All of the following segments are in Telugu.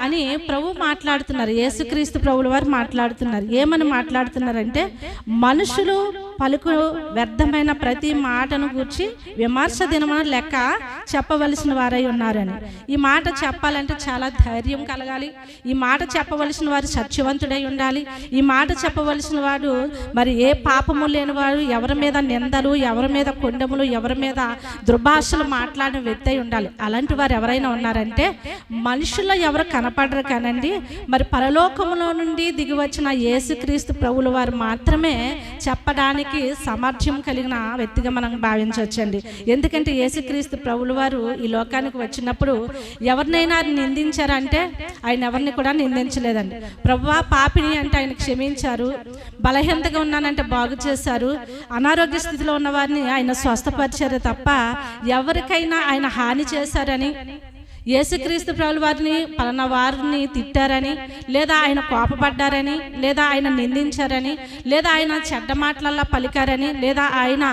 అని ప్రభు మాట్లాడుతున్నారు. యేసుక్రీస్తు ప్రభుల వారు మాట్లాడుతున్నారు. ఏమని మాట్లాడుతున్నారంటే మనుషులు పలుకు వ్యర్థమైన ప్రతి మాటను గూర్చి విమర్శ దినమున లెక్క చెప్పవలసిన వారై ఉన్నారని. ఈ మాట చెప్పాలంటే చాలా ధైర్యం కలగాలి. ఈ మాట చెప్పవలసిన వారు సత్యవంతుడై ఉండాలి. ఈ మాట చెప్పవలసిన వాడు మరి ఏ పాపము లేని వాడు ఎవరి మీద నిందలు ఎవరి మీద కొండములు ఎవరి మీద దుర్భాషలు మాట్లాడిన వ్యక్తి అయి ఉండాలి. అలాంటి వారు ఎవరైనా ఉన్నారంటే మనుషుల్లో ఎవరు కనపడరు కానండి. మరి పరలోకములో నుండి దిగివచ్చిన యేసుక్రీస్తు ప్రభుల వారు మాత్రమే చెప్పడానికి సామర్థ్యం కలిగిన వ్యక్తిగా మనం భావించవచ్చండి. ఎందుకంటే యేసుక్రీస్తు ప్రభులు వారు ఈ లోకానికి వచ్చినప్పుడు ఎవరినైనా నిందించారంటే ఆయన ఎవరిని కూడా నిందించలేదండి. ప్రభువా పాపిని అంటే ఆయన క్షమించారు బలహీనతగా ఉన్నానంటే బాగు చేశారు అనారోగ్య స్థితిలో ఉన్న వారిని ఆయన స్వస్థపరిచారు తప్ప ఎవరికైనా ఆయన హాని చేశారని యేసుక్రీస్తు ప్రభులు వారిని పలానా వారిని తిట్టారని లేదా ఆయన కోపపడ్డారని లేదా ఆయన నిందించారని లేదా ఆయన చెడ్డ మాటలల్లా పలికారని లేదా ఆయన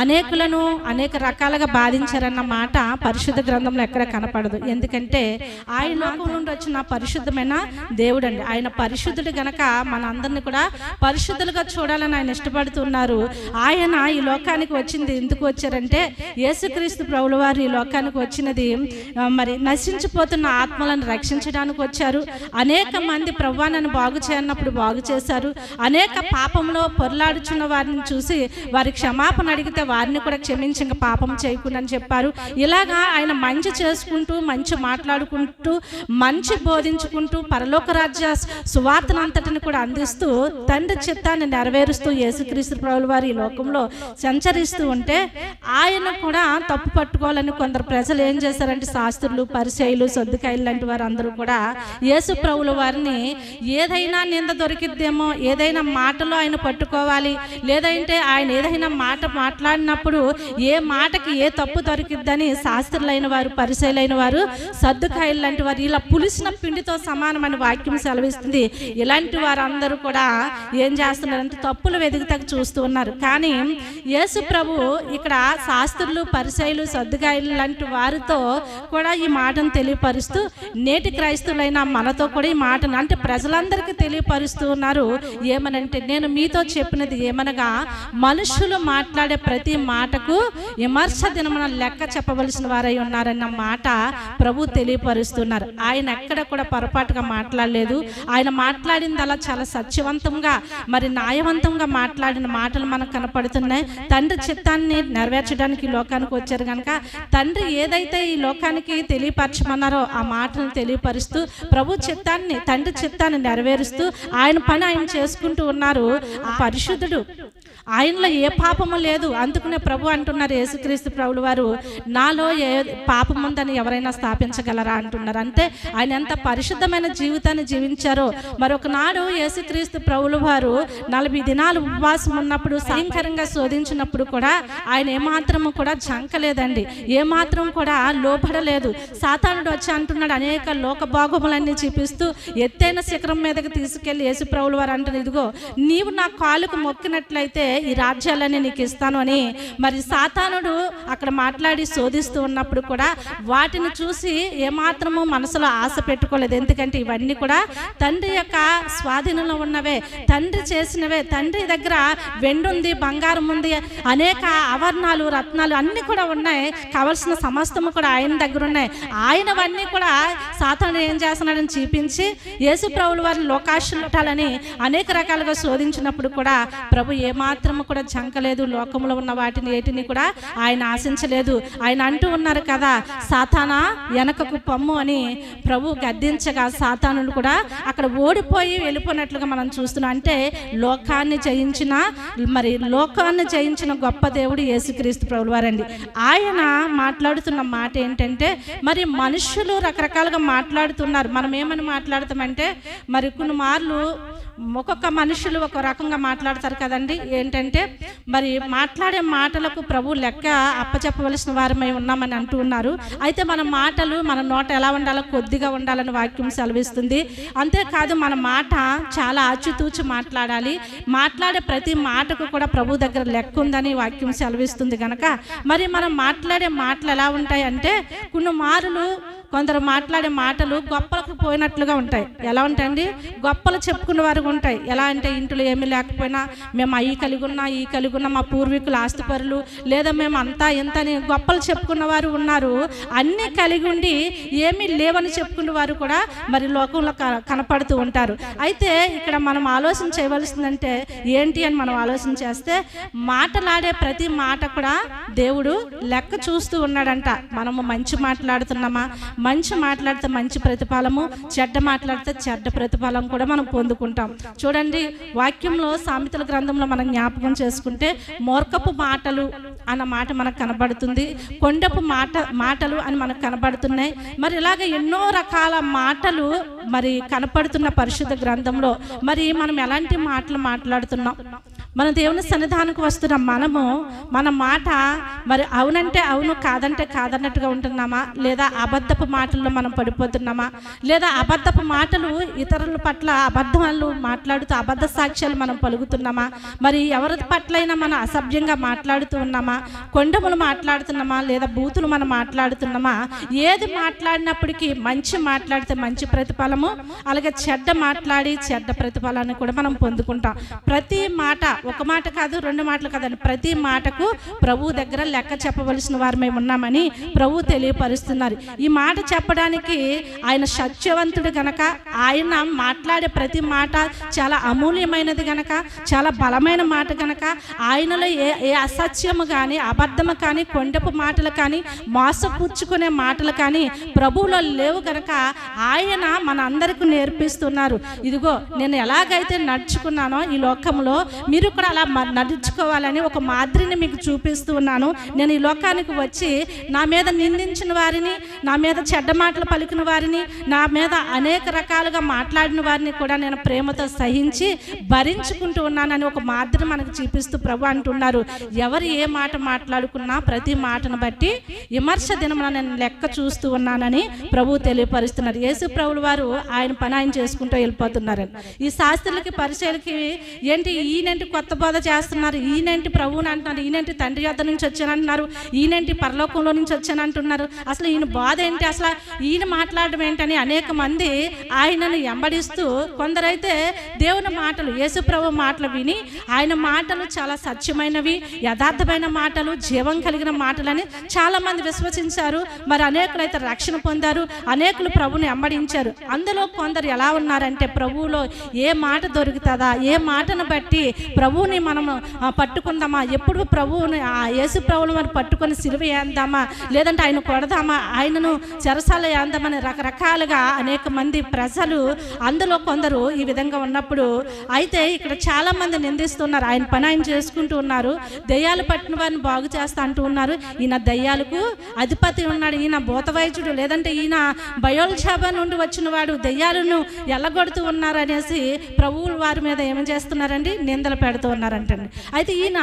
అనేకులను అనేక రకాలుగా బాధించారన్న మాట పరిశుద్ధ గ్రంథంలో ఎక్కడ కనపడదు. ఎందుకంటే ఆయన నుండి వచ్చిన పరిశుద్ధమైన దేవుడు అండి ఆయన పరిశుద్ధుడు గనక మన అందరిని కూడా పరిశుద్ధులుగా చూడాలని ఆయన ఇష్టపడుతున్నారు. ఆయన ఈ లోకానికి వచ్చింది ఎందుకు వచ్చారంటే యేసుక్రీస్తు ప్రభుల వారు ఈ లోకానికి వచ్చినది మరి నశించిపోతున్న ఆత్మలను రక్షించడానికి వచ్చారు. అనేక మంది ప్రభా నన్ను బాగు చేయనప్పుడు బాగు చేశారు. అనేక పాపంలో పొరలాడుచున్న వారిని చూసి వారి క్షమాపణ అడిగితే వారిని కూడా క్షమించి ఇంకా పాపం చేయకుండా అని చెప్పారు. ఇలాగా ఆయన మంచి చేసుకుంటూ మంచి మాట్లాడుకుంటూ మంచి బోధించుకుంటూ పరలోక రాజ్య సువార్తను అంతటిని కూడా అందిస్తూ తండ్రి చిత్తాన్ని నెరవేరుస్తూ యేసుక్రీస్తు ప్రభుల వారి ఈ లోకంలో సంచరిస్తూ ఉంటే ఆయన కూడా తప్పు పట్టుకోవాలని కొందరు ప్రజలు ఏం చేశారంటే శాస్త్రులు పరిచయులు సొద్దుకాయలు లాంటి వారు అందరూ కూడా యేసు ప్రభుల వారిని ఏదైనా నింద దొరికిద్దేమో ఏదైనా మాటలో ఆయన పట్టుకోవాలి లేదంటే ఆయన ఏదైనా మాట మాట్లాడినప్పుడు ఏ మాటకి ఏ తప్పు దొరికిద్దని శాస్త్రులైన వారు పరిచయలైన వారు సర్దుకాయలు లాంటి వారు ఇలా పులిసిన పిండితో సమానమని వాక్యం సెలవిస్తుంది. ఇలాంటి వారందరూ కూడా ఏం చేస్తున్నారంటే తప్పులు వెతుకుతకు చూస్తూ ఉన్నారు. కానీ యేసు ప్రభు ఇక్కడ శాస్త్రులు పరిచయులు సర్దుకాయలు లాంటి వారితో కూడా ఈ మాట మాటను తెలియపరుస్తూ నేటి క్రైస్తవులైన మనతో కూడా ఈ మాటను అంటే ప్రజలందరికీ తెలియపరుస్తూ ఉన్నారు. ఏమనంటే నేను మీతో చెప్పినది ఏమనగా మనుషులు మాట్లాడే ప్రతి మాటకు విమర్శ దినమున లెక్క చెప్పవలసిన వారై ఉన్నారన్న మాట ప్రభు తెలియపరుస్తున్నారు. ఆయన ఎక్కడ కూడా పొరపాటుగా మాట్లాడలేదు. ఆయన మాట్లాడింది అలా చాలా సత్యవంతంగా మరి న్యాయవంతంగా మాట్లాడిన మాటలు మనకు కనపడుతున్నాయి. తండ్రి చిత్తాన్ని నెరవేర్చడానికి లోకానికి వచ్చారు కనుక తండ్రి ఏదైతే ఈ లోకానికి తెలియ తెలియపరచమన్నారో ఆ మాటను తెలియపరుస్తూ ప్రభు చిత్తాన్ని తండ్రి చిత్తాన్ని నెరవేరుస్తూ ఆయన పని ఆయన చేసుకుంటూ ఉన్నారు. ఆ పరిశుద్ధుడు ఆయనలో ఏ పాపము లేదు. అందుకునే ప్రభు అంటున్నారు యేసుక్రీస్తు ప్రభుల వారు నాలో ఏ పాపం ఉందని ఎవరైనా స్థాపించగలరా? అంటున్నారు. అంటే ఆయన ఎంత పరిశుద్ధమైన జీవితాన్ని జీవించారో. మరొకనాడు యేసుక్రీస్తు ప్రభుల వారు నలభై దినాలు ఉపవాసం ఉన్నప్పుడు భయంకరంగా శోధించినప్పుడు కూడా ఆయన ఏమాత్రము కూడా జంకలేదండి. ఏమాత్రం కూడా లోపడలేదు సాతానుడు వచ్చి అంటున్నాడు అనేక లోక భాగములన్నీ చూపిస్తూ ఎత్తైన శిఖరం మీదకి తీసుకెళ్ళి యేసు ప్రభుల వారు అంటారు ఇదిగో నీవు నా కాలుకు మొక్కినట్లయితే ఈ రాజ్యాలన్నీ నీకు ఇస్తాను అని మరి సాతానుడు అక్కడ మాట్లాడి శోధిస్తూ ఉన్నప్పుడు కూడా వాటిని చూసి ఏమాత్రము మనసులో ఆశ పెట్టుకోలేదు. ఎందుకంటే ఇవన్నీ కూడా తండ్రి యొక్క స్వాధీనంలో ఉన్నవే తండ్రి చేసినవే తండ్రి దగ్గర వెండుంది బంగారం ఉంది అనేక ఆభరణాలు రత్నాలు అన్నీ కూడా ఉన్నాయి. కావలసిన సమస్తము కూడా ఆయన దగ్గర ఉన్నాయి. ఆయనవన్నీ కూడా సాతానుడు ఏం చేస్తున్నాడని చూపించి యేసు ప్రభుల వారిని లోకాశుటాలని అనేక రకాలుగా శోధించినప్పుడు కూడా ప్రభు ఏమాత్రము కూడా జంకలేదు లోకంలో ఉన్న వాటిని ఏటిని కూడా ఆయన ఆశించలేదు. ఆయన అంటూ ఉన్నారు కదా సాతానా వెనకకు పమ్ము అని ప్రభు గద్దించగా సాతానులు కూడా అక్కడ ఓడిపోయి వెళ్ళిపోయినట్లుగా మనం చూస్తున్నాం. అంటే లోకాన్ని జయించిన మరి లోకాన్ని జయించిన గొప్ప దేవుడు యేసుక్రీస్తు ప్రభులు వారండి. ఆయన మాట్లాడుతున్న మాట ఏంటంటే మరి మనుషులు రకరకాలుగా మాట్లాడుతున్నారు. మనం ఏమని మాట్లాడతామంటే మరి కొన్ని మార్లు ఒక్కొక్క మనుషులు ఒక రకంగా మాట్లాడతారు కదండి. ఏంటంటే మరి మాట్లాడే మాటలకు ప్రభు లెక్క అప్పచెప్పవలసిన వారమై ఉన్నామని అంటూ ఉన్నారు. అయితే మన మాటలు మన నోట ఎలా ఉండాలో కొద్దిగా ఉండాలని వాక్యం సెలవిస్తుంది. అంతేకాదు మన మాట చాలా ఆచితూచి మాట్లాడాలి. మాట్లాడే ప్రతి మాటకు కూడా ప్రభు దగ్గర లెక్క ఉందని వాక్యం సెలవిస్తుంది కనుక మరి మనం మాట్లాడే మాటలు ఎలా ఉంటాయి అంటే కొన్ని మారులు కొందరు మాట్లాడే మాటలు గొప్పలకు పోయినట్లుగా ఉంటాయి. ఎలా ఉంటాయండి? గొప్పలు చెప్పుకున్న వారు ఉంటాయి ఎలా అంటే ఇంట్లో ఏమీ లేకపోయినా మేము అవి కలిగి ఉన్నా ఈ కలిగి ఉన్నా మా పూర్వీకులు ఆస్తిపరులు లేదా మేము అంతా ఎంత అని గొప్పలు చెప్పుకున్న వారు ఉన్నారు. అన్నీ కలిగి ఉండి ఏమీ లేవని చెప్పుకునే వారు కూడా మరి లోకంలో క- కనపడుతూ ఉంటారు. అయితే ఇక్కడ మనం ఆలోచన చేయవలసిందంటే ఏంటి అని మనం ఆలోచన చేస్తే మాటలాడే ప్రతి మాట కూడా దేవుడు లెక్క చూస్తూ ఉన్నాడంట. మనము మంచి మాట్లాడుతున్నామా? మంచి మాట్లాడితే మంచి ప్రతిఫలము చెడ్డ మాట్లాడితే చెడ్డ ప్రతిఫలం కూడా మనం పొందుకుంటాం. చూడండి వాక్యంలో సామెతల గ్రంథంలో మనం జ్ఞాపకం చేసుకుంటే మూర్ఖపు మాటలు అన్న మాట మనకు కనబడుతుంది కొండపు మాట మాటలు అని మనకు కనబడుతున్నాయి. మరి ఇలాగ ఎన్నో రకాల మాటలు మరి కనపడుతున్న పరిశుద్ధ గ్రంథంలో మరి మనం ఎలాంటి మాటలు మాట్లాడుతున్నాం? మన దేవుని సన్నిధానికి వస్తున్న మనము మన మాట మరి అవునంటే అవును కాదంటే కాదన్నట్టుగా ఉంటున్నామా? లేదా అబద్ధపు మాటల్లో మనం పడిపోతున్నామా? లేదా అబద్ధపు మాటలు ఇతరుల పట్ల అబద్ధాలు మాట్లాడుతూ అబద్ధ సాక్ష్యాలు మనం పలుకుతున్నామా? మరి ఎవరి పట్లైనా మనం అసభ్యంగా మాట్లాడుతూ ఉన్నామా? కొండములు మాట్లాడుతున్నామా? లేదా బూతులు మనం మాట్లాడుతున్నామా? ఏది మాట్లాడినప్పటికీ మంచి మాట్లాడితే మంచి ప్రతిఫలము అలాగే చెడ్డ మాట్లాడి చెడ్డ ప్రతిఫలాన్ని కూడా మనం పొందుకుంటాం. ప్రతి మాట ఒక మాట కాదు రెండు మాటలు కాదండి. ప్రతి మాటకు ప్రభు దగ్గర లెక్క చెప్పవలసిన వారు మేము ఉన్నామని ప్రభు తెలియపరుస్తున్నారు. ఈ మాట చెప్పడానికి ఆయన సత్యవంతుడు గనక ఆయన మాట్లాడే ప్రతి మాట చాలా అమూల్యమైనది గనక చాలా బలమైన మాట గనక ఆయనలో ఏ ఏ అసత్యము కానీ అబద్ధము కానీ కొండపు మాటలు కానీ మోసపుచ్చుకునే మాటలు కానీ ప్రభువులో లేవు గనక ఆయన మన అందరికీ నేర్పిస్తున్నారు. ఇదిగో నేను ఎలాగైతే నడుచుకున్నానో ఈ లోకంలో మీరు కూడా అలా నడుచుకోవాలని ఒక మాదిరిని మీకు చూపిస్తూ ఉన్నాను. నేను ఈ లోకానికి వచ్చి నా మీద నిందించిన వారిని నా మీద చెడ్డ మాటలు పలికిన వారిని నా మీద అనేక రకాలుగా మాట్లాడిన వారిని కూడా నేను ప్రేమతో సహించి భరించుకుంటూ ఉన్నానని ఒక మాదిరి మనకు చూపిస్తూ ప్రభు అంటున్నారు. ఎవరు ఏ మాట మాట్లాడుకున్నా ప్రతి మాటను బట్టి విమర్శ దినమున నేను లెక్క చూస్తూ ఉన్నానని ప్రభు తెలియపరుస్తున్నారు. యేసు ప్రభులు వారు ఆయన పని ఆయన చేసుకుంటూ వెళ్ళిపోతున్నారని ఈ శాస్త్రులకి పరిచయలకి ఏంటి ఈయనంటే కొత్త బోధ చేస్తున్నారు. ఈయనేంటి ప్రభువుని అంటున్నారు? ఈయనేంటి తండ్రి యొద్ద నుంచి వచ్చానంటున్నారు? ఈయనేంటి పరలోకంలో నుంచి వచ్చానంటున్నారు? అసలు ఈయన బాధ ఏంటి? అసలు ఈయన మాట్లాడడం ఏంటని అనేక మంది ఆయనను ఎంబడిస్తూ కొందరైతే దేవుని మాటలు యేసుప్రభు మాటలు విని ఆయన మాటలు చాలా సత్యమైనవి యథార్థమైన మాటలు జీవం కలిగిన మాటలని చాలా మంది విశ్వసించారు. మరి అనేకులు అయితే రక్షణ పొందారు. అనేకులు ప్రభుని వెంబడించారు అందులో కొందరు ఎలా ఉన్నారంటే ప్రభువులో ఏ మాట దొరుకుతుందా? ఏ మాటను బట్టి ప్రభువుని మనము పట్టుకుందామా? ఎప్పుడు ప్రభువుని ఆ యేసు ప్రభువుని మనం పట్టుకొని సిలువ వేద్దామా లేదంటే ఆయన కొడదామా? ఆయనను చెరసాల వేద్దామని రకరకాలుగా అనేక మంది ప్రజలు అందులో కొందరు ఈ విధంగా ఉన్నప్పుడు అయితే ఇక్కడ చాలా మంది నిందిస్తున్నారు. ఆయన పని ఆయన చేసుకుంటూ ఉన్నారు. దయ్యాలు పట్టిన వారిని బాగు చేస్తా అంటూ ఉన్నారు. ఈయన దయ్యాలకు అధిపతి ఉన్నాడు. ఈయన భూతవైద్యుడు లేదంటే ఈయన బయోల్షాబా నుండి వచ్చిన వాడు దయ్యాలను ఎల్లగొడుతూ ఉన్నారు అనేసి ప్రభువులు వారి మీద ఏమని చేస్తున్నారండి? నిందలు పోతూ ఉన్నారంటండి. అయితే ఈయన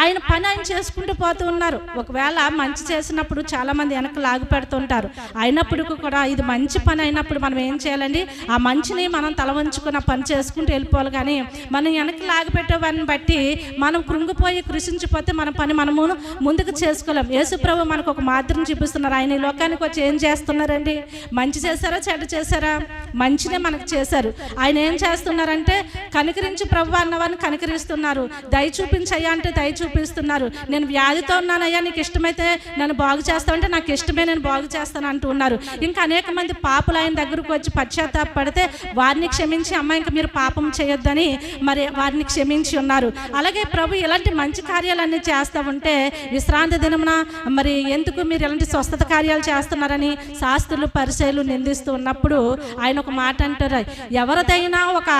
ఆయన పని ఆయన చేసుకుంటూ పోతూ ఉన్నారు. ఒకవేళ మంచి చేసినప్పుడు చాలా మంది వెనక లాగు పెడుతుంటారు. అయినప్పటికీ కూడా ఇది మంచి పని అయినప్పుడు మనం ఏం చేయాలండి? ఆ మంచిని మనం తల వంచుకున్న పని చేసుకుంటూ వెళ్ళిపోవాలి. కానీ మనం వెనక లాగిపెట్టేవాన్ని బట్టి మనం కృంగిపోయి కృషించిపోతే మన పని మనము ముందుకు చేసుకోలేం. యేసుప్రభు మనకు ఒక మాదిరిని చూపిస్తున్నారు. ఆయన ఈ లోకానికి వచ్చి ఏం చేస్తున్నారండి? మంచి చేశారా? చెడ్డ చేశారా? మంచినే మనకు చేశారు. ఆయన ఏం చేస్తున్నారంటే కనికరించి ప్రభు అన్నవారిని కనికరిస్తున్నారు దయ చూపించయ్యా అంటే దయ చూపిస్తున్నారు. నేను వ్యాధితో ఉన్నానయ్యా నీకు ఇష్టమైతే నన్ను బాగు చేస్తావంటే నాకు ఇష్టమే నేను బాగు చేస్తాను అంటూ ఉన్నారు. ఇంకా అనేక మంది పాపులు ఆయన దగ్గరకు వచ్చి పశ్చాత్తాపడితే వారిని క్షమించి అమ్మాయి ఇంకా మీరు పాపం చేయొద్దని మరి వారిని క్షమించి ఉన్నారు. అలాగే ప్రభు ఇలాంటి మంచి కార్యాలన్నీ చేస్తూ ఉంటే విశ్రాంతి దినమున మరి ఎందుకు మీరు ఇలాంటి స్వస్థత కార్యాలు చేస్తున్నారని శాస్త్రులు పరిచయలు నిందిస్తూ ఉన్నప్పుడు ఆయన ఒక మాట అంటారు. ఎవరిదైనా ఒక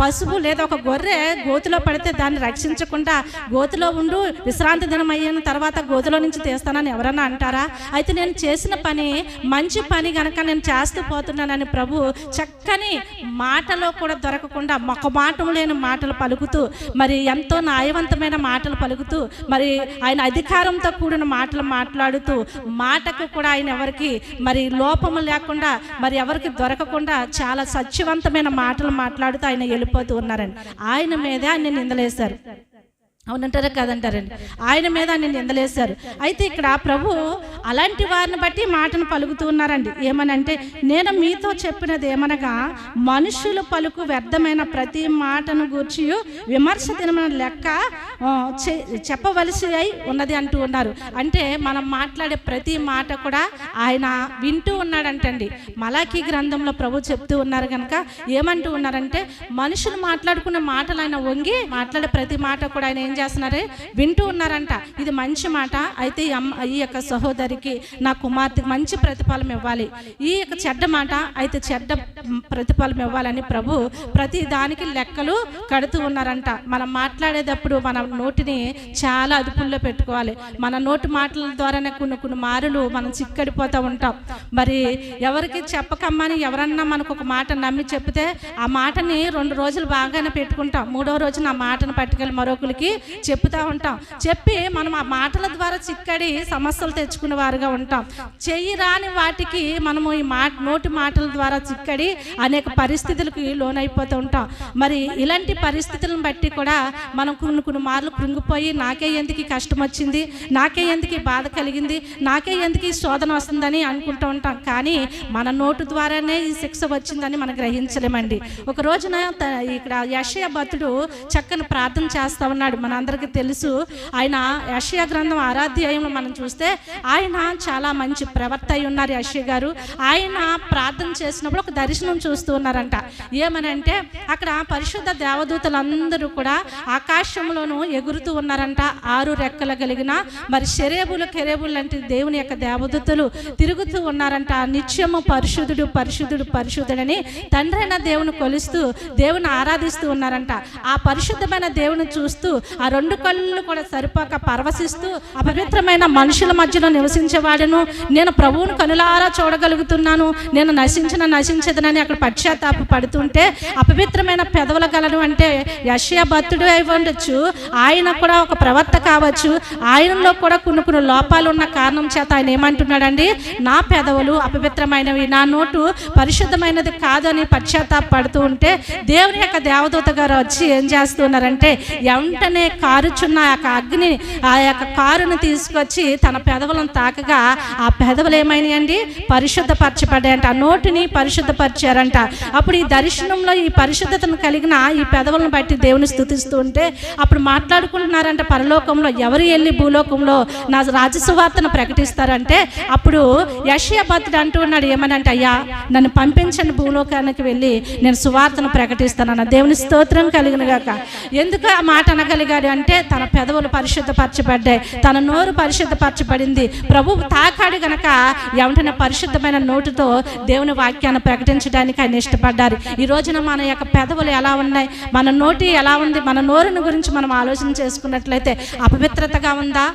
పశువు లేదా ఒక గొర్రె గోతిలో పడితే దాన్ని రక్షించకుండా గోతిలో ఉండు విశ్రాంతి దినం అయిన తర్వాత గోతిలో నుంచి తీస్తానని ఎవరన్నా అంటారా? అయితే నేను చేసిన పని మంచి పని గనక నేను చేస్తూ పోతున్నానని ప్రభు చక్కని మాటలో కూడా దొరకకుండా ఒక మాట లేని మాటలు పలుకుతూ మరి ఎంతో న్యాయవంతమైన మాటలు పలుకుతూ మరి ఆయన అధికారంతో కూడిన మాటలు మాట్లాడుతూ మాటకు కూడా ఆయన ఎవరికి మరి లోపము లేకుండా మరి ఎవరికి దొరకకుండా చాలా సత్యవంతమైన మాటలు మాట్లాడుతూ ఆయన వెళ్ళిపోతూ ఉన్నారండి. ఆయన మీదే ఆయన నిందలేశారు అవునంటారా కాదంటారండి ఆయన మీద నేను నిందలేశారు. అయితే ఇక్కడ ప్రభు అలాంటి వారిని బట్టి మాటను పలుకుతూ ఉన్నారండి. ఏమనంటే నేను మీతో చెప్పినది ఏమనగా మనుషులు పలుకు వ్యర్థమైన ప్రతి మాటను గూర్చి విమర్శ దినమైన లెక్క చె- చెప్పవలసి అయి ఉన్నది అంటూ ఉన్నారు. అంటే మనం మాట్లాడే ప్రతి మాట కూడా ఆయన వింటూ ఉన్నాడంటండి. మలాఖీ గ్రంథంలో ప్రభు చెప్తూ ఉన్నారు కనుక ఏమంటూ ఉన్నారంటే మనుషులు మాట్లాడుకున్న మాటలు ఆయన వంగి మాట్లాడే ప్రతి మాట కూడా ఆయన ఏం చేస్తున్నారు? వింటూ ఉన్నారంట. ఇది మంచి మాట. అయితే ఈ అమ్మ ఈ యొక్క సహోదరికి నా కుమార్తెకి మంచి ప్రతిఫలం ఇవ్వాలి. ఈ యొక్క చెడ్డ మాట అయితే చెడ్డ ప్రతిఫలం ఇవ్వాలని ప్రభు ప్రతి దానికి లెక్కలు కడుతూ ఉన్నారంట. మనం మాట్లాడేటప్పుడు మన నోటిని చాలా అదుపుల్లో పెట్టుకోవాలి. మన నోటి మాటల ద్వారానే కొన్ని కొన్ని మారులు మనం చిక్కడిపోతూ ఉంటాం. మరి ఎవరికి చెప్పకమ్మని ఎవరన్నా మనకు ఒక మాట నమ్మి చెప్తే ఆ మాటని రెండు రోజులు బాగానే పెట్టుకుంటాం. మూడో రోజున ఆ మాటను పట్టుకెళ్ళి మరొకరికి చెప్తా ఉంటాం. చెప్పి మనం ఆ మాటల ద్వారా చిక్కడి సమస్యలు తెచ్చుకునే వారుగా ఉంటాం. చెయ్యి రాని వాటికి మనము ఈ మాట నోటి మాటల ద్వారా చిక్కడి అనేక పరిస్థితులకి లోనైపోతూ ఉంటాం. మరి ఇలాంటి పరిస్థితులను బట్టి కూడా మనం కొన్ని కొన్ని మార్లు కృంగిపోయి నాకే ఎందుకు కష్టం వచ్చింది? నాకే ఎందుకు బాధ కలిగింది? నాకే ఎందుకు ఈ శోధన వస్తుందని అనుకుంటూ ఉంటాం. కానీ మన నోటు ద్వారానే ఈ శిక్ష వచ్చిందని మనం గ్రహించలేమండి. ఒక రోజున ఇక్కడ యశయ భక్తుడు చక్కని ప్రార్థన చేస్తా ఉన్నాడు. మనందరికీ తెలుసు. ఆయన యషయ గ్రంథం ఆరాధ్యాయంలో మనం చూస్తే ఆయన చాలా మంచి ప్రవర్త అయి ఉన్నారు యషయ గారు. ఆయన ప్రార్థన చేసినప్పుడు ఒక దర్శనం చూస్తూ ఉన్నారంట. ఏమనంటే అక్కడ పరిశుద్ధ దేవదూతలందరూ కూడా ఆకాశంలోనూ ఎగురుతూ ఉన్నారంట. ఆరు రెక్కలు కలిగిన మరి శరేబులు కెరేబులు లాంటి దేవుని యొక్క దేవదూతలు తిరుగుతూ ఉన్నారంట. నిత్యము పరిశుద్ధుడు పరిశుద్ధుడు పరిశుద్ధుడని తండ్రైన దేవుని కొలుస్తూ దేవుని ఆరాధిస్తూ ఉన్నారంట. ఆ పరిశుద్ధమైన దేవుని చూస్తూ ఆ రెండు కళ్ళు కూడా సరిపోక పరవశిస్తూ అపవిత్రమైన మనుషుల మధ్యలో నివసించేవాడను. నేను ప్రభువును కనులారా చూడగలుగుతున్నాను. నేను నశించిన నశించదనని అక్కడ పశ్చాత్తాప పడుతుంటే అపవిత్రమైన పెదవుల గలను అంటే యషయా భక్తుడు అయి ఉండొచ్చు. ఆయన కూడా ఒక ప్రవర్త కావచ్చు. ఆయనలో కూడా కొన్ని కొన్ని లోపాలు ఉన్న కారణం చేత ఆయన ఏమంటున్నాడండి? నా పెదవులు అపవిత్రమైనవి. నా నోటు పరిశుద్ధమైనది కాదని పశ్చాత్తాప పడుతూ ఉంటే దేవుని యొక్క దేవదూత గారు వచ్చి ఏం చేస్తున్నారంటే వెంటనే కారుచున్న ఆ యొక్క అగ్ని ఆ యొక్క కారుని తీసుకొచ్చి తన పెదవులను తాకగా ఆ పెదవులు ఏమైనాయండి? పరిశుద్ధపరచబడ్డాయంట ఆ నోటిని పరిశుద్ధపరిచారంట. అప్పుడు ఈ దర్శనంలో ఈ పరిశుద్ధతను కలిగిన ఈ పెదవులను బట్టి దేవుని స్థుతిస్తూ ఉంటే అప్పుడు మాట్లాడుకుంటున్నారంట పరలోకంలో ఎవరు వెళ్ళి భూలోకంలో నా రాజసువార్తను ప్రకటిస్తారంటే? అప్పుడు యషయ అంటూ ఉన్నాడు ఏమనంటే అయ్యా నన్ను పంపించండి భూలోకానికి వెళ్ళి నేను సువార్తను ప్రకటిస్తానన్న దేవుని స్తోత్రం కలిగిన గాక ఎందుకు ఆ మాట తాకాడు అంటే తన పెదవులు పరిశుద్ధపరచబడ్డాయి. తన నోరు పరిశుద్ధపరచబడింది. ప్రభు తాకాడు గనక వెంటనే పరిశుద్ధమైన నోటితో దేవుని వాక్యాన్ని ప్రకటించడానికి ఆయన ఇష్టపడ్డారు. ఈ రోజున మన యొక్క పెదవులు ఎలా ఉన్నాయి? మన నోటి ఎలా ఉంది? మన నోరుని గురించి మనం ఆలోచన చేసుకున్నట్లయితే అపవిత్రతగా ఉందా?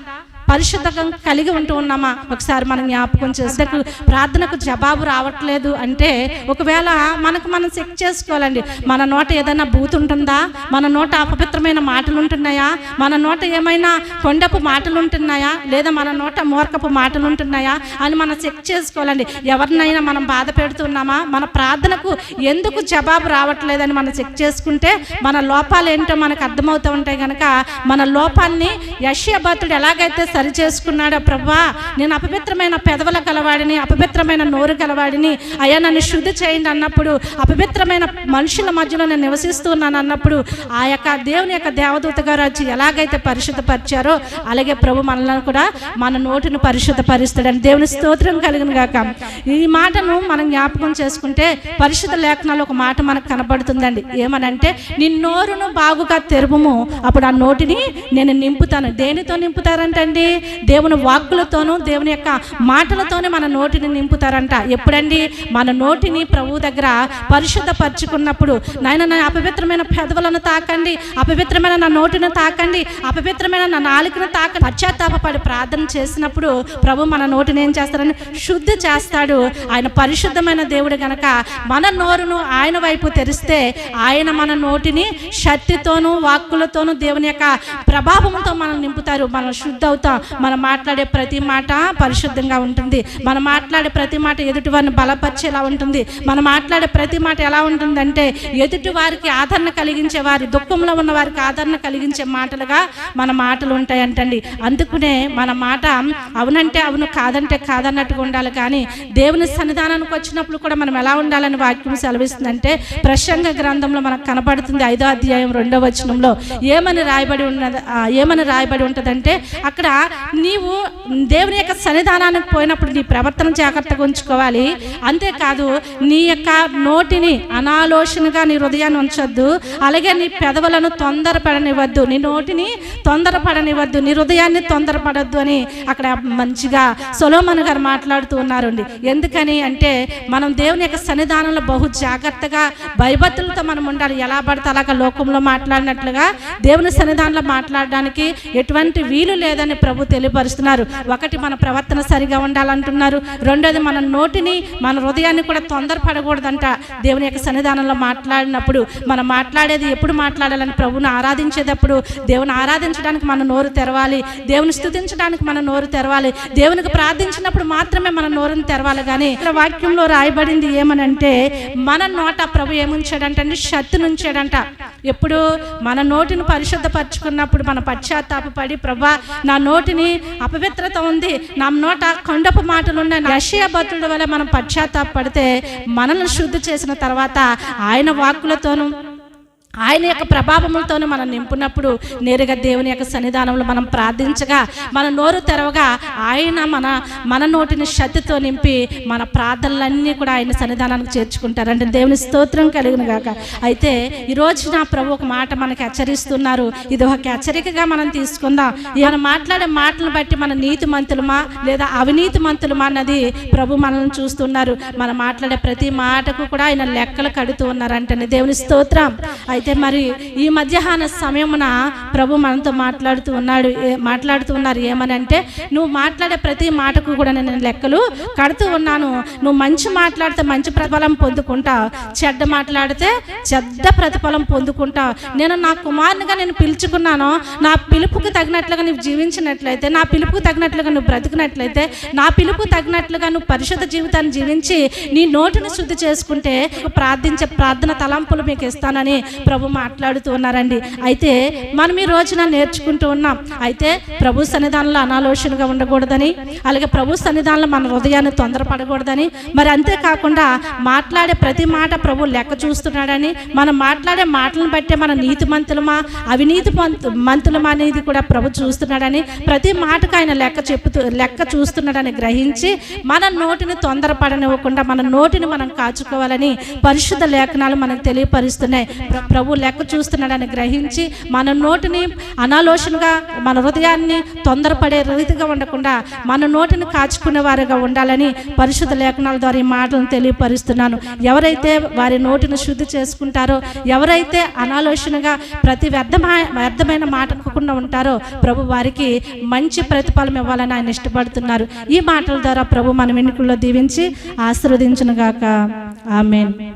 పరిశుద్ధంగా కలిగి ఉంటూ ఉన్నామా? ఒకసారి మనం జ్ఞాపకం చేసేందుకు ప్రార్థనకు జవాబు రావట్లేదు అంటే ఒకవేళ మనకు మనం చెక్ చేసుకోవాలండి. మన నోట ఏదైనా బూత్ ఉంటుందా? మన నోట అపవిత్రమైన మాటలు ఉంటున్నాయా? మన నోట ఏమైనా కొండపు మాటలు ఉంటున్నాయా? లేదా మన నోట మూర్ఖపు మాటలు ఉంటున్నాయా? అని మనం చెక్ చేసుకోవాలండి. ఎవరినైనా మనం బాధ పెడుతున్నామా? మన ప్రార్థనకు ఎందుకు జవాబు రావట్లేదని మనం చెక్ చేసుకుంటే మన లోపాలు ఏంటో మనకు అర్థమవుతూ ఉంటాయి కనుక మన లోపాన్ని యశ్యభక్తుడు ఎలాగైతే సరి చేసుకున్నాడు ప్రభా? నేను అపవిత్రమైన పెదవుల కలవాడిని అపవిత్రమైన నోరు కలవాడిని అయ్యా నన్ను శుద్ధి చేయండి అన్నప్పుడు అపవిత్రమైన మనుషుల మధ్యలో నేను నివసిస్తున్నాను అన్నప్పుడు ఆ యొక్క దేవుని యొక్క దేవదూత గారు వచ్చి ఎలాగైతే పరిశుద్ధపరిచారో అలాగే ప్రభు మనల్ని కూడా మన నోటిని పరిశుద్ధపరుస్తాడని దేవుని స్తోత్రం కలిగిన గాక. ఈ మాటను మనం జ్ఞాపకం చేసుకుంటే పరిశుద్ధ లేఖనాలు ఒక మాట మనకు కనబడుతుందండి. ఏమనంటే నీ నోరును బాగుగా తెరుపుము అప్పుడు ఆ నోటిని నేను నింపుతాను. దేనితో నింపుతారంటండి? దేవుని వాక్కులతోనూ దేవుని యొక్క మాటలతోనే మన నోటిని నింపుతారంట. ఎప్పుడండి? మన నోటిని ప్రభు దగ్గర పరిశుద్ధపరచుకున్నప్పుడు. నాయన నా అపవిత్రమైన పెదవులను తాకండి. అపవిత్రమైన నా నోటిని తాకండి. అపవిత్రమైన నా నాలుకను తాకండి. పశ్చాత్తాపడి ప్రార్థన చేసినప్పుడు ప్రభు మన నోటిని ఏం చేస్తారని? శుద్ధి చేస్తాడు. ఆయన పరిశుద్ధమైన దేవుడు గనక మన నోరును ఆయన వైపు తెరిస్తే ఆయన మన నోటిని శక్తితోనూ వాక్కులతోనూ దేవుని యొక్క ప్రభావంతో మనం నింపుతారు. మనం శుద్ధ అవుతాం మనం మాట్లాడే ప్రతి మాట పరిశుద్ధంగా ఉంటుంది. మనం మాట్లాడే ప్రతి మాట ఎదుటివారిని బలపరిచేలా ఉంటుంది. మనం మాట్లాడే ప్రతి మాట ఎలా ఉంటుందంటే ఎదుటి వారికి ఆదరణ కలిగించే వారి దుఃఖంలో ఉన్న వారికి ఆదరణ కలిగించే మాటలుగా మన మాటలు ఉంటాయంటండి. అందుకునే మన మాట అవునంటే అవును కాదంటే కాదన్నట్టుగా ఉండాలి. కానీ దేవుని సన్నిధానానికి వచ్చినప్పుడు కూడా మనం ఎలా ఉండాలని వాక్యం సెలవిస్తుందంటే ప్రసంగ గ్రంథంలో మనకు కనపడుతుంది ఐదో అధ్యాయం రెండో వచనంలో ఏమని రాయబడి ఉన్నది ఏమని రాయబడి ఉంటుందంటే అక్కడ నీవు దేవుని యొక్క సన్నిధానానికి పోయినప్పుడు నీ ప్రవర్తన జాగ్రత్తగా ఉంచుకోవాలి. అంతేకాదు నీ యొక్క నోటిని అనాలోచనగా నీ హృదయాన్ని ఉంచొద్దు. అలాగే నీ పెదవులను తొందరపడనివ్వద్దు. నీ నోటిని తొందరపడనివ్వద్దు. నీ హృదయాన్ని తొందరపడద్దు అని అక్కడ మంచిగా సొలోమన్ గారు మాట్లాడుతూ ఉన్నారండి. ఎందుకని అంటే మనం దేవుని యొక్క సన్నిధానంలో బహు జాగ్రత్తగా భయభక్తులతో మనం ఉండాలి. ఎలా పడితే అలాగా లోకంలో మాట్లాడినట్లుగా దేవుని సన్నిధానంలో మాట్లాడడానికి ఎటువంటి వీలు లేదని ప్రభు తెలియపరుస్తున్నారు. ఒకటి మన ప్రవర్తన సరిగా ఉండాలంటున్నారు. రెండోది మన నోటిని మన హృదయాన్ని కూడా తొందరపడకూడదంట. దేవుని యొక్క సన్నిధానంలో మాట్లాడినప్పుడు మనం మాట్లాడేది ఎప్పుడు మాట్లాడాలని ప్రభుని ఆరాధించేటప్పుడు దేవుని ఆరాధించడానికి మన నోరు తెరవాలి. దేవుని స్థుతించడానికి మన నోరు తెరవాలి. దేవునికి ప్రార్థించినప్పుడు మాత్రమే మన నోరుని తెరవాలి. కానీ ఇక్కడ వాక్యంలో రాయబడింది ఏమనంటే మన నోట ప్రభు ఏముంచాడంటే అండి? శక్తిని ఉంచాడంట. ఎప్పుడు? మన నోటిని పరిశుద్ధపరచుకున్నప్పుడు మన పశ్చాత్తాపడి ప్రభా నా నోటి నోటిని అపవిత్రత ఉంది. నా నోట కొండపు మాటలు ఉన్నాయి రష్యా భక్తుల వల్ల మనం పశ్చాత్తాపడితే మనల్ని శుద్ధి చేసిన తర్వాత ఆయన వాక్కులతోనూ ఆయన యొక్క ప్రభావములతోనే మనం నింపునప్పుడు నేరుగా దేవుని యొక్క సన్నిధానంలో మనం ప్రార్థించగా మన నోరు తెరవగా ఆయన మన మన నోటిని శక్తితో నింపి మన ప్రార్థనలన్నీ కూడా ఆయన సన్నిధానానికి చేర్చుకుంటారంటే దేవుని స్తోత్రం కలిగిన గాక. అయితే ఈరోజు నా ప్రభు ఒక మాట మనకి హెచ్చరిస్తున్నారు. ఇది ఒక హెచ్చరికగా మనం తీసుకుందాం. ఈయన మాట్లాడే మాటలను బట్టి మన నీతి మంతులమా లేదా అవినీతి మంతులమా అన్నది ప్రభు మనల్ని చూస్తున్నారు. మనం మాట్లాడే ప్రతి మాటకు కూడా ఆయన లెక్కలు కడుతూ ఉన్నారంటే దేవుని స్తోత్రం. అయితే మరి ఈ మధ్యాహ్న సమయమున ప్రభు మనతో మాట్లాడుతూ ఉన్నాడు. మాట్లాడుతూ ఉన్నారు. ఏమని అంటే నువ్వు మాట్లాడే ప్రతి మాటకు కూడా నేను లెక్కలు కడుతూ ఉన్నాను. నువ్వు మంచి మాట్లాడితే మంచి ప్రతిఫలం పొందుకుంటావు చెడ్డ మాట్లాడితే చెడ్డ ప్రతిఫలం పొందుకుంటావు నేను నా కుమారునిగా నేను పిలుచుకున్నాను. నా పిలుపుకు తగినట్లుగా నువ్వు జీవించినట్లయితే నా పిలుపుకు తగినట్లుగా నువ్వు బ్రతికినట్లయితే నా పిలుపు తగినట్లుగా నువ్వు పరిశుద్ధ జీవితాన్ని జీవించి నీ నోటిని శుద్ధి చేసుకుంటే ప్రార్థించే ప్రార్థన తలంపులు మీకు ఇస్తానని ప్రభు మాట్లాడుతూ ఉన్నారండి. అయితే మనం ఈ రోజున నేర్చుకుంటూ ఉన్నాం. అయితే ప్రభు సన్నిధానంలో అనాలోచనగా ఉండకూడదని అలాగే ప్రభు సన్నిధానంలో మన హృదయాన్ని తొందరపడకూడదని మరి అంతేకాకుండా మాట్లాడే ప్రతి మాట ప్రభు లెక్క చూస్తున్నాడని మనం మాట్లాడే మాటలను బట్టే మన నీతి మంతులమా అవినీతి మంతులమా అనేది కూడా ప్రభు చూస్తున్నాడని ప్రతి మాటకు ఆయన లెక్క చెప్తూ లెక్క చూస్తున్నాడని గ్రహించి మన నోటిని తొందరపడనివ్వకుండా మన నోటిని మనం కాచుకోవాలని పరిశుద్ధ లేఖనాలు మనకు తెలియపరుస్తున్నాయి. ప్ర- ప్రభు లెక్క చూస్తున్నాడని గ్రహించి మన నోటిని అనాలోచనగా మన హృదయాన్ని తొందరపడే రీతిగా ఉండకుండా మన నోటిని కాచుకునే వారిగా ఉండాలని పరిశుద్ధ లేఖనాల ద్వారా ఈ మాటలను తెలియపరుస్తున్నాను. ఎవరైతే వారి నోటిని శుద్ధి చేసుకుంటారో ఎవరైతే అనాలోచనగా ప్రతి వ్యర్థమైన వ్యర్థమైన మాట అనుకోకుండా ఉంటారో ప్రభు వారికి మంచి ప్రతిఫలం ఇవ్వాలని ఆయన ఇష్టపడుతున్నారు. ఈ మాటల ద్వారా ప్రభు మన వెనుకల్లో దీవించి ఆశీర్వదించునుగాక. ఆమెన్.